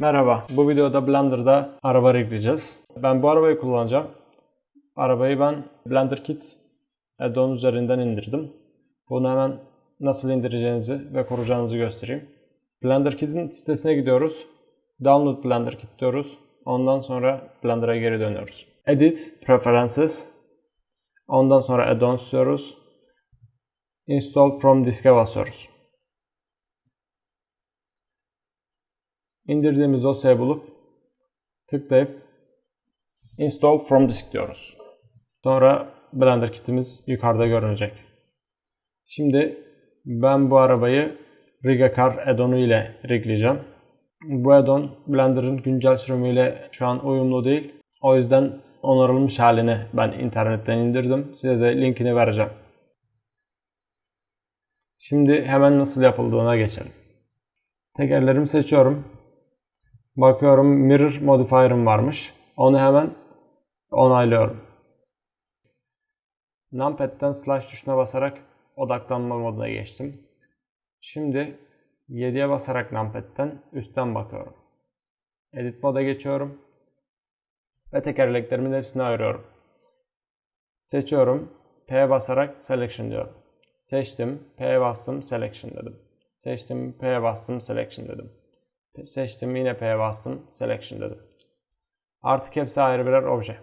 Merhaba. Bu videoda Blender'da araba rigleyeceğiz. Ben bu arabayı kullanacağım. Arabayı ben Blender Kit add-on üzerinden indirdim. Bunu hemen nasıl indireceğinizi ve kuracağınızı göstereyim. Blender Kit'in sitesine gidiyoruz. Download Blender Kit diyoruz. Ondan sonra Blender'a geri dönüyoruz. Edit, Preferences. Ondan sonra Add-ons diyoruz. Install from disk'e basıyoruz. İndirdiğimiz dosyayı bulup tıklayıp install from disk diyoruz. Sonra Blender kitimiz yukarıda görünecek. Şimdi ben bu arabayı Rigacar add-on'u ile rigleyeceğim. Bu add-on Blender'ın güncel sürümüyle şu an uyumlu değil. O yüzden onarılmış halini ben internetten indirdim. Size de linkini vereceğim. Şimdi hemen nasıl yapıldığına geçelim. Tekerlerimi seçiyorum. Bakıyorum mirror modifier'ım varmış. Onu hemen onaylıyorum. Numpad'den slash tuşuna basarak odaklanma moduna geçtim. Şimdi 7'ye basarak numpad'den üstten bakıyorum. Edit moda geçiyorum. Ve tekerleklerimin hepsini ayırıyorum. Seçiyorum. P basarak selection diyorum. Seçtim. P bastım selection dedim. Seçtim. P bastım selection dedim. Seçtim yine P'ye bastım. Selection dedim. Artık hepsi ayrı birer obje.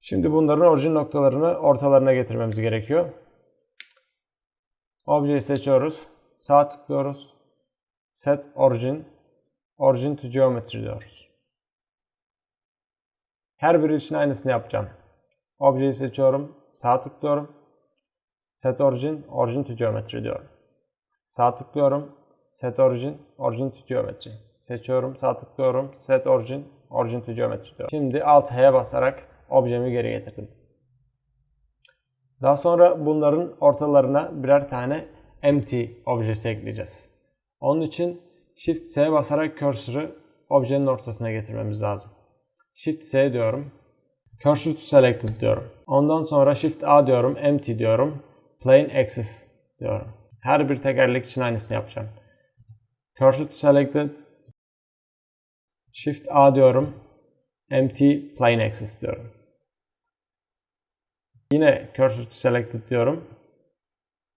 Şimdi bunların orijin noktalarını ortalarına getirmemiz gerekiyor. Objeyi seçiyoruz. Sağ tıklıyoruz. Set Origin. Origin to Geometry diyoruz. Her biri için aynısını yapacağım. Objeyi seçiyorum. Sağ tıklıyorum. Set Origin. Origin to Geometry diyorum. Sağ tıklıyorum. Set Origin, Origin to Geometry. Seçiyorum, sağ tıklıyorum. Set Origin, Origin to Geometry diyorum. Şimdi Alt H'ye basarak objemi geri getirdim. Daha sonra bunların ortalarına birer tane empty objesi ekleyeceğiz. Onun için Shift S basarak cursor'ı objenin ortasına getirmemiz lazım. Shift S diyorum. Cursor to selected diyorum. Ondan sonra Shift A diyorum, empty diyorum. Plane axis diyorum. Her bir tekerlek için aynısını yapacağım. Cursor to selected. Shift A diyorum. Empty plane axis diyorum. Yine cursor to selected diyorum.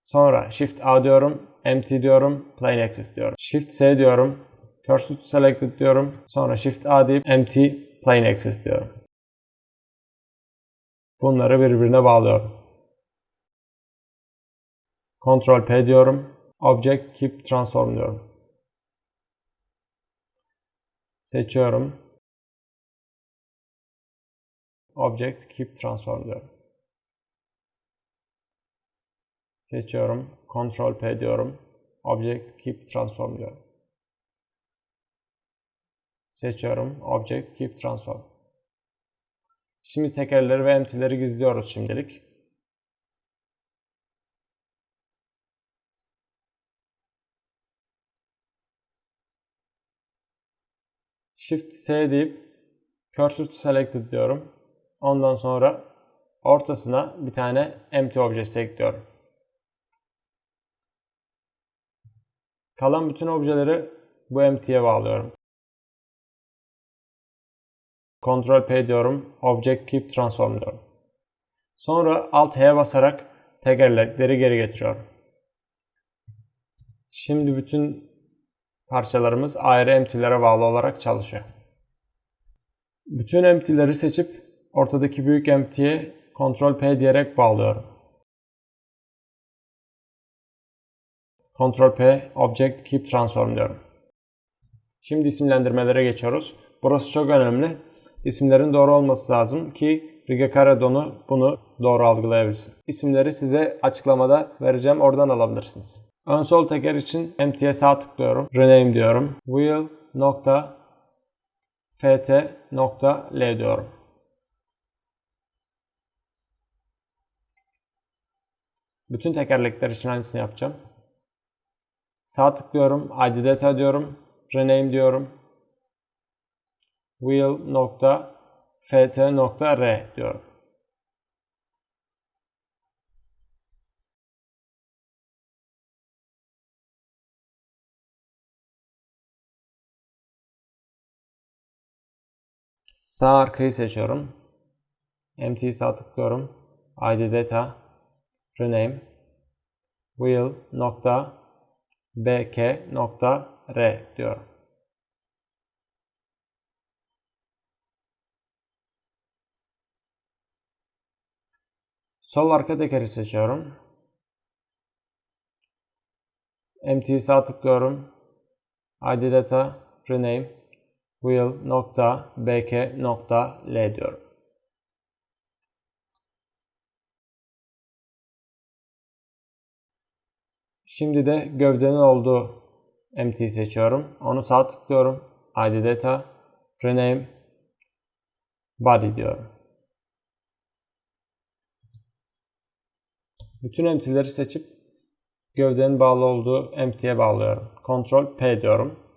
Sonra Shift A diyorum. Empty diyorum. Plane axis diyorum. Shift S diyorum. Cursor to selected diyorum. Sonra Shift A deyip empty plane axis diyorum. Bunları birbirine bağlıyorum. Ctrl P diyorum. Object Keep Transform diyorum. Seçiyorum. Object Keep Transform diyorum. Seçiyorum. Ctrl P diyorum. Object Keep Transform diyorum. Seçiyorum. Object Keep Transform. Şimdi tekerleri ve empty'leri gizliyoruz şimdilik. Shift S deyip Cursor to Selected diyorum. Ondan sonra ortasına bir tane empty objesi ekliyorum. Kalan bütün objeleri bu empty'ye bağlıyorum. Ctrl P diyorum. Object Keep Transform diyorum. Sonra Alt H'ye basarak tekerlekleri geri getiriyorum. Şimdi bütün parçalarımız ayrı empty'lere bağlı olarak çalışıyor. Bütün empty'leri seçip ortadaki büyük empty'ye Ctrl P diyerek bağlıyorum. Ctrl P Object Keep Transform diyorum. Şimdi isimlendirmelere geçiyoruz. Burası çok önemli. İsimlerin doğru olması lazım ki Riga Donu bunu doğru algılayabilsin. İsimleri size açıklamada vereceğim. Oradan alabilirsiniz. Ön sol teker için sağ tıklıyorum. Rename diyorum. Wheel nokta ft nokta l diyorum. Bütün tekerlekler için aynısını yapacağım. Sağ tıklıyorum. ID data diyorum. Rename diyorum. Wheel nokta ft nokta r diyorum. Sağ arkayı seçiyorum. Empty sağ tıklıyorum. ID data rename wheel nokta bk nokta r diyorum. Sol arka tekeri seçiyorum. Empty sağ tıklıyorum. ID data rename wheel nokta bk nokta l diyorum. Şimdi de gövdenin olduğu empty seçiyorum. Onu sağ tıklıyorum. ID data rename body diyorum. Bütün empty'leri seçip gövdenin bağlı olduğu empty'ye bağlıyorum. Ctrl P diyorum.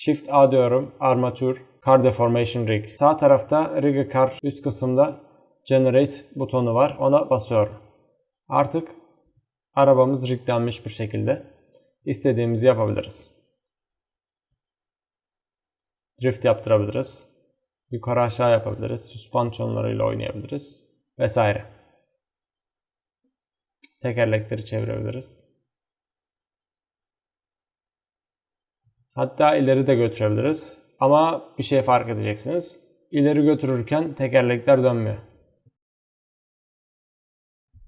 Shift A diyorum. Armatür Car Deformation Rig. Sağ tarafta Rig Car üst kısımda Generate butonu var. Ona basıyorum. Artık arabamız riglenmiş bir şekilde istediğimizi yapabiliriz. Drift yaptırabiliriz. Yukarı aşağı yapabiliriz. Süspansiyonlarıyla oynayabiliriz. Vesaire. Tekerlekleri çevirebiliriz. Hatta ileri de götürebiliriz. Ama bir şey fark edeceksiniz. İleri götürürken tekerlekler dönmüyor.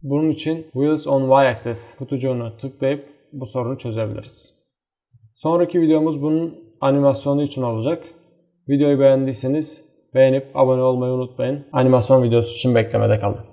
Bunun için Wheels on Y-Axis kutucuğunu tıklayıp bu sorunu çözebiliriz. Sonraki videomuz bunun animasyonu için olacak. Videoyu beğendiyseniz beğenip abone olmayı unutmayın. Animasyon videosu için beklemede kalın.